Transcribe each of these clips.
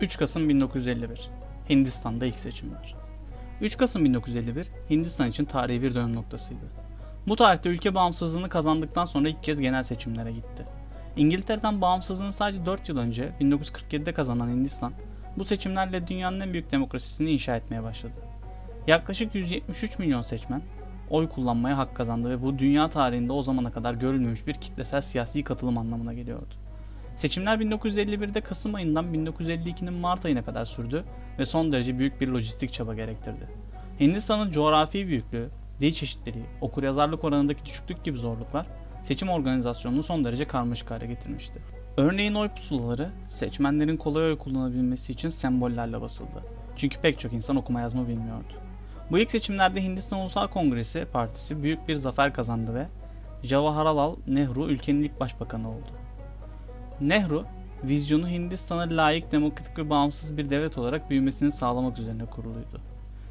...3 Kasım 1951... ...Hindistan'da ilk seçimler. 3 Kasım 1951... ...Hindistan için tarihi bir dönüm noktasıydı. Bu tarihte ülke bağımsızlığını kazandıktan sonra ilk kez genel seçimlere gitti. İngiltere'den bağımsızlığını sadece 4 yıl önce 1947'de kazanan Hindistan... ...bu seçimlerle dünyanın en büyük demokrasisini inşa etmeye başladı. Yaklaşık 173 milyon seçmen oy kullanmaya hak kazandı ve bu dünya tarihinde o zamana kadar görülmemiş bir kitlesel siyasi katılım anlamına geliyordu. Seçimler 1951'de Kasım ayından 1952'nin Mart ayına kadar sürdü ve son derece büyük bir lojistik çaba gerektirdi. Hindistan'ın coğrafi büyüklüğü, dil çeşitliliği, okuryazarlık oranındaki düşüklük gibi zorluklar seçim organizasyonunu son derece karmaşık hale getirmişti. Örneğin oy pusulaları seçmenlerin kolay oy kullanabilmesi için sembollerle basıldı. Çünkü pek çok insan okuma yazma bilmiyordu. Bu ilk seçimlerde Hindistan Ulusal Kongresi Partisi büyük bir zafer kazandı ve Jawaharlal Nehru ülkenin ilk başbakanı oldu. Nehru, vizyonu Hindistan'a layık demokratik ve bağımsız bir devlet olarak büyümesini sağlamak üzerine kuruluydu.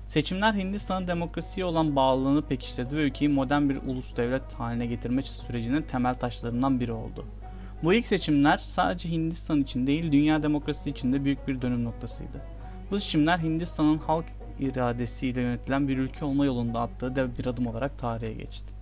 Seçimler Hindistan'ın demokrasiye olan bağlılığını pekiştirdi ve ülkeyi modern bir ulus devlet haline getirme sürecinin temel taşlarından biri oldu. Bu ilk seçimler sadece Hindistan için değil, dünya demokrasisi için de büyük bir dönüm noktasıydı. Bu seçimler Hindistan'ın halk iradesiyle yönetilen bir ülke olma yolunda attığı dev bir adım olarak tarihe geçti.